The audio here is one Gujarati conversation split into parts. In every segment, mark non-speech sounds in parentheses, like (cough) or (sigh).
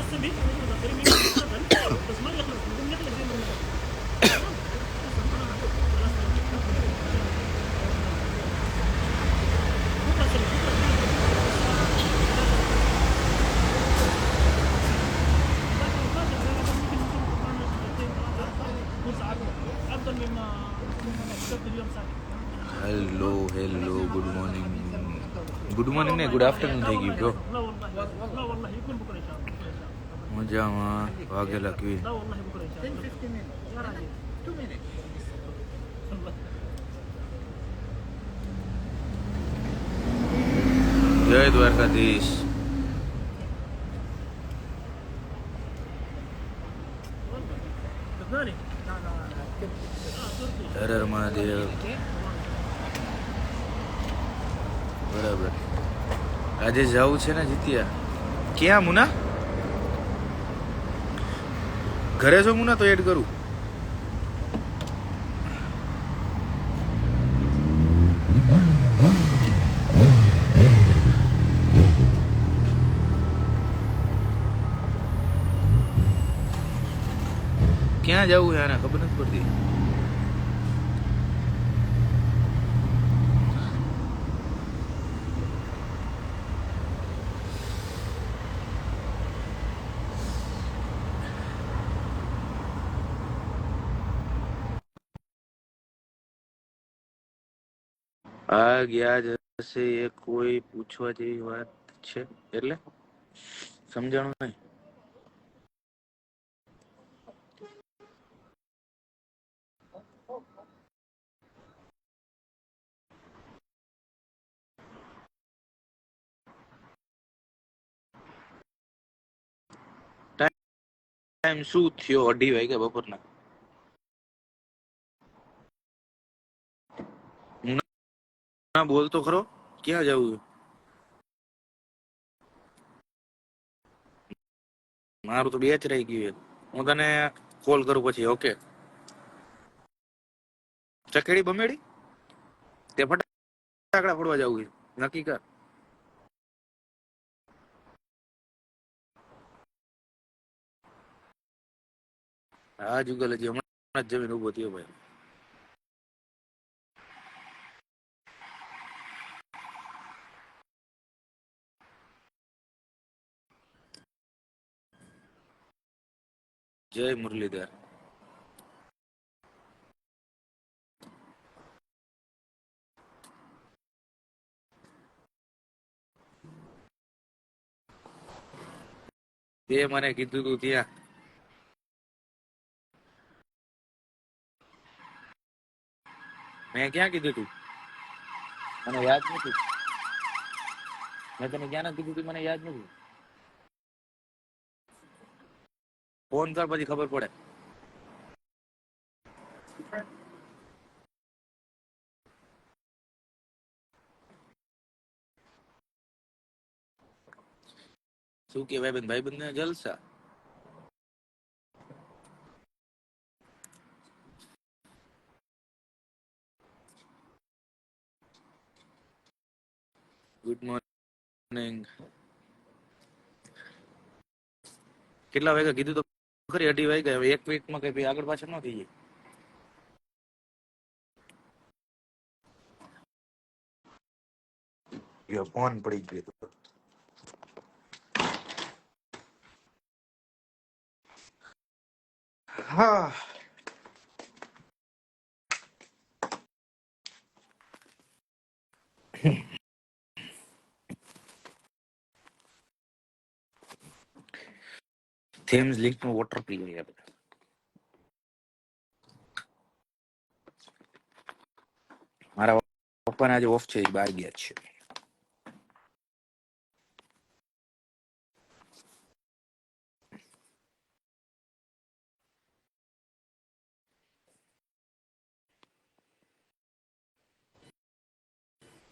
السمي بس ما يخلص من يخلص زي ما hello hello good morning good morning नहीं गुड आफ्टरनून देगी ब्रो لا والله لا والله يكون بكره ان شاء الله મજામાં. વાગે લખવી. જય દ્વારકાધીશ. હર મહાદેવ. બરાબર. આજે જવું છે ને જીત્યા? ક્યાં મુના? ઘરે છો ને તો એડ કરું. ક્યાં જવું છે આને ખબર નથી પડતી. આ ગયા જશે એ કોઈ પૂછવા જેવી વાત છે? એટલે? સમજાણું નહીં? ટાઈમ શું થયો અઢી વાગ્યા બપોરના? ના, બોલ તો ખરો. ક્યાં જવું મારું તો બે જ રહી ગયું. હું તને કોલ કરું પછી ઓકે ચકેડી બમેડી? તે ફટાકડા ફોડવા જવું નક્કી કર. હા જુગલ હજી હમણાં જમીન ઊભો થયો ભાઈ. જય મુરલીધર તે મને કીધું તું ત્યાં મેં ક્યાં કીધું તું મને યાદ નથી મેં તને ક્યાં કીધું તું મને યાદ નથી ફોન કર પછી ખબર પડે શું કે ભાઈ ભાઈ બંધ જલસા ગુડ મોર્નિંગ કેટલા વાગ્યા કીધું તો ખરી અઢી વાગ્યા હવે એક મિનિટમાં કઈ આગળ પાછળ ન થઈ જાય યો ફોન પડી ગયો તો હા થેમ્સ લીક નું વોટર પી લઈએ આપણે મારા પપ્પાને આજે ઓફ છે એ બહાર ગયા છે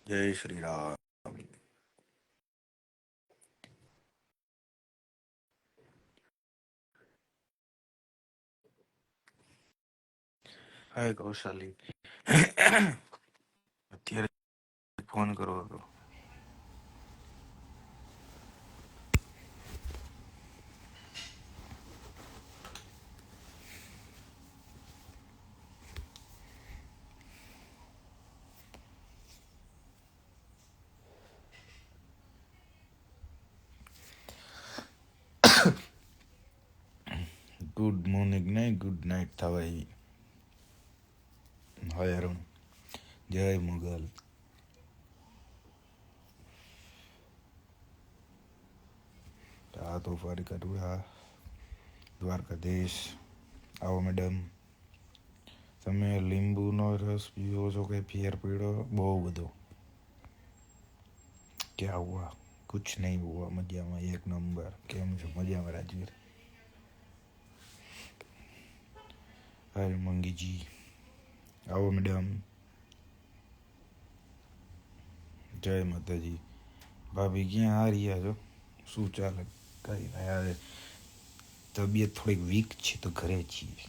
જય શ્રી રામ हाय गौशाली। फ़ोन करो तो। (coughs) गुड मॉर्निंग नहीं गुड नाइट था भाई। હાય અરુણ જય મુગલ આ તો ફરી કાઢું આ દ્વારકાધીશ આવો મેડમ તમે લીંબુનો રસ પીવો છો કે ફિયર પીડો બહુ બધો ક્યાં હુઆ કુછ નહીં હુઆ મજામાં એક નંબર કેમ છો મજામાં રાજવીર હાય મંગીજી આવો મેડમ જય માતાજી. ભાભી, ક્યાં આ રહ્યા છો? શું ચાલે? કઈ હવે તબિયત થોડીક વીક છે તો ઘરે છીએ.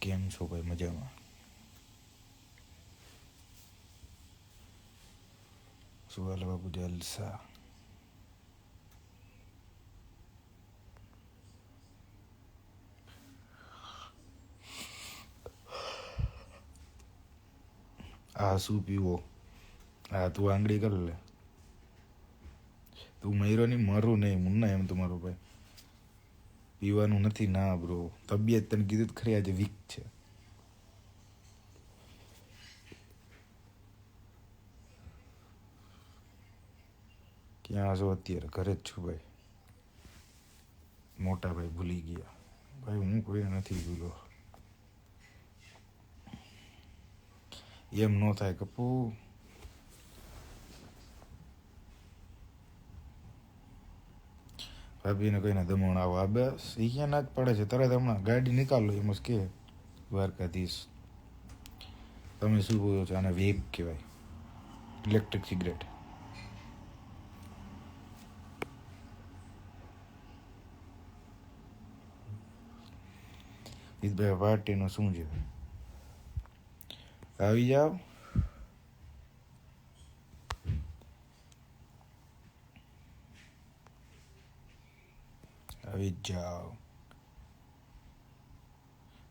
કેમ છો ભાઈ, મજામાં? શું હાલ બાપુ, જલસા? આ શું પીવો? હા તું આંગળી કર લે. તું મયરો નહીં, મારું નહીં મુન્ના એમ તમારો ભાઈ. પીવાનું નથી ના બ્રો તબિયત તને કીધું ખરી, આજે વીક છે. ક્યાં છો અત્યારે? ઘરે જ છું ભાઈ. મોટા ભાઈ ભૂલી ગયા. ભાઈ, હું કોઈ નથી ભૂલો એમ ન થાય કપુ ભાભીને કહીને દમણ આવો આ બસ એ ક્યાં ના જ પડે છે તરત હમણાં ગાડી નીકાળો એમ જ કે દ્વારકાધીશ તમે શું બોલો છો આને વેબ કહેવાય ઇલેક્ટ્રિક સિગરેટ ઈદભાઈ પાર્ટીનું શું છે આવી જાઓ આવી જાઓ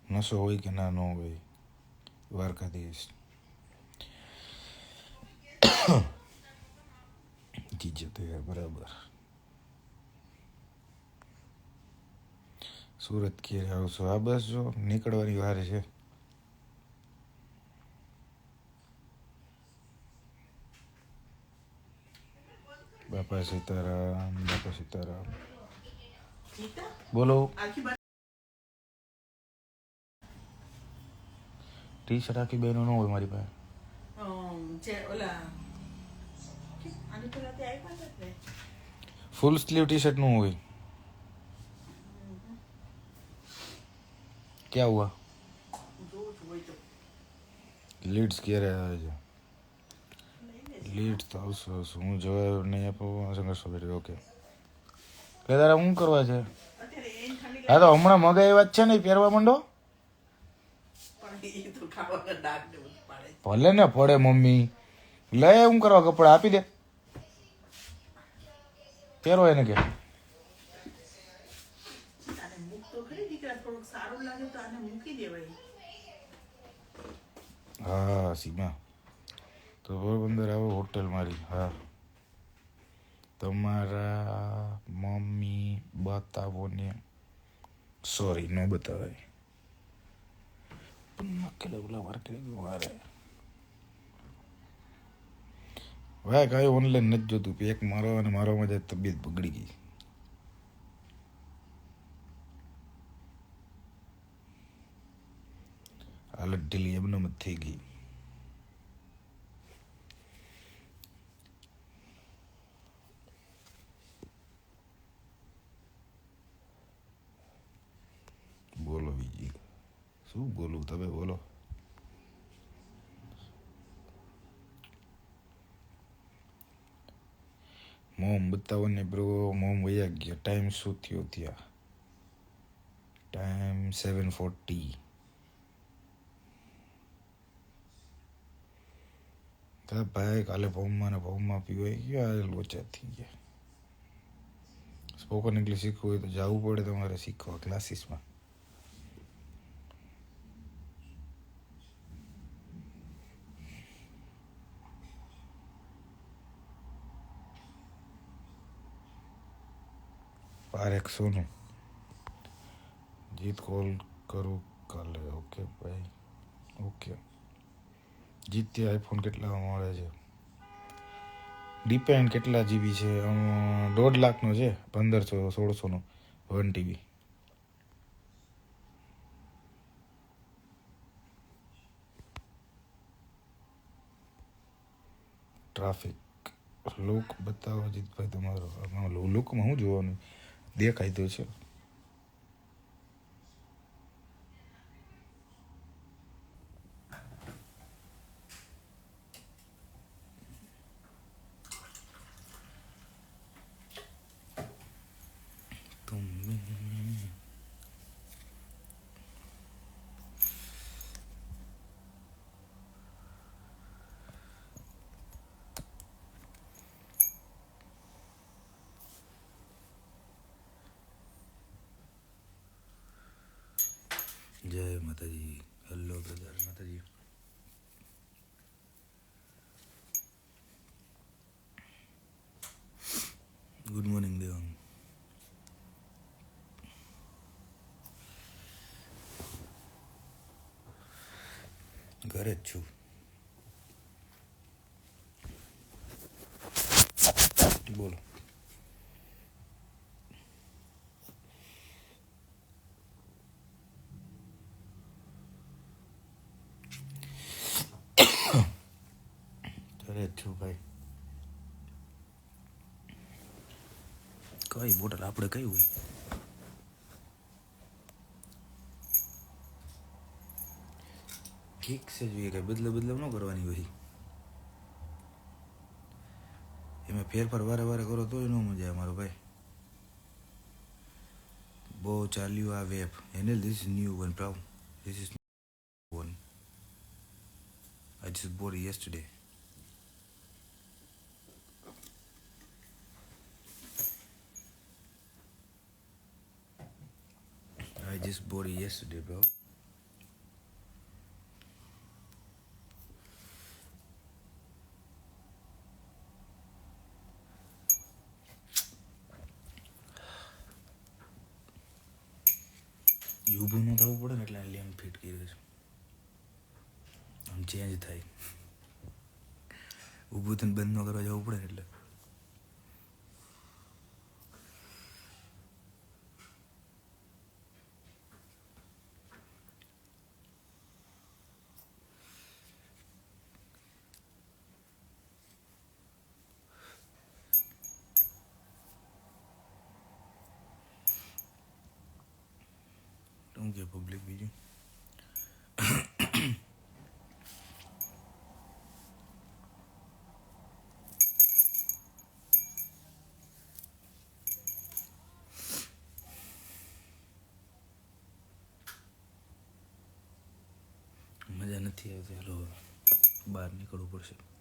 નશો હોય કે ના ન હોય દ્વારકાધીશ જી જતો બરાબર સુરત ક્યારે આવશો આ બસ જો નીકળવાની વાર છે બાપા સીતારામ બાપા સીતારામ બોલો આખી બાર ટી શર્ટ આખી બહેનો ન હોય મારી પાસે અમ, જે ઓલા આની પેલા તે આપ્યા હતા જ ને ફૂલ સ્લીવ ટી શર્ટ નું હોય ક્યાં હુઆ જોઉં છું હોય તો લીડ્સ ક્યારે આવે છે આવશે. આવશે હું જવાબ નહીં આપો? સંઘર્ષ કરી ઓકે કે તારે શું કરવા છે? હા તો હમણાં મગાવી જ છે ને પહેરવા માંડો. ભલે ને પડે મમ્મી. લઈ હું કરવા કપડા આપી દે. પહેરો એને કે. હા સીમા. તો પોરબંદર આવો હોટલ મારી, હા. તમારા મમ્મી બતાવો ને સોરી ન વારે. ભાઈ કાંઈ ઓનલાઈન નથી જોતું. પેક મારો અને મારો મજા તબિયત બગડી ગઈ. હાલત ઢીલી જ થઈ ગઈ. શું બોલું તમે બોલો મોમ બતાવો ને બ્રો મોમ વયા ગયા ટાઈમ શું થયો ત્યાં ટાઈમ સેવન ફોર્ટી તા ભાઈ કાલે ભૌમમાં ને ભૌમમાં પીવાઈ ગયા આ લોચા થઈ ગયા સ્પોકન ઇંગ્લિશ શીખવું હોય તો જવું પડે તમારે શીખવા ક્લાસીસમાં પારેખ સોનું. જીત કોલ કરું કાલે. ઓકે ભાઈ. ઓકે. જીતતે આઈફોન કેટલા મળે છે? ડિપેન્ડ કેટલા જીબી છે? દોઢ લાખનો છે, પંદરસો, સોળસોનો, વન ટીબી. ટ્રાફિક. લુક બતાવો જીતભાઈ તમારો. લુકમાં શું જોવાનું? દેખાય તો છે. જય માતાજી હેલો બ્રધર માતાજી ગુડ મોર્નિંગ દેવાંગ ઘરે જ છું બોલો કઈ બોટલ આપણે કઈ હોય? ઠીક છે, જોઈએ કઈ બદલે બદલે ન કરવાની હોય. એમાં ફેરફાર વારે વારે કરો તો ન મજા આવે મારો ભાઈ. બહુ ચાલ્યું આ વેબ. એને this is new one પ્રાઉ. This is one I just bore it yesterday. I just bought it yesterday, bro. ઈ ઊભું ન થવું પડે ને એટલે લેમ્પ ફિટ કર્યો છે આમ ચેન્જ થાય ઊભું થઈને બંધ ન કરવા જવું પડે ને એટલે શું કે પબ્લિક બીજું મજા નથી આવતી હાલો બહાર નીકળવું પડશે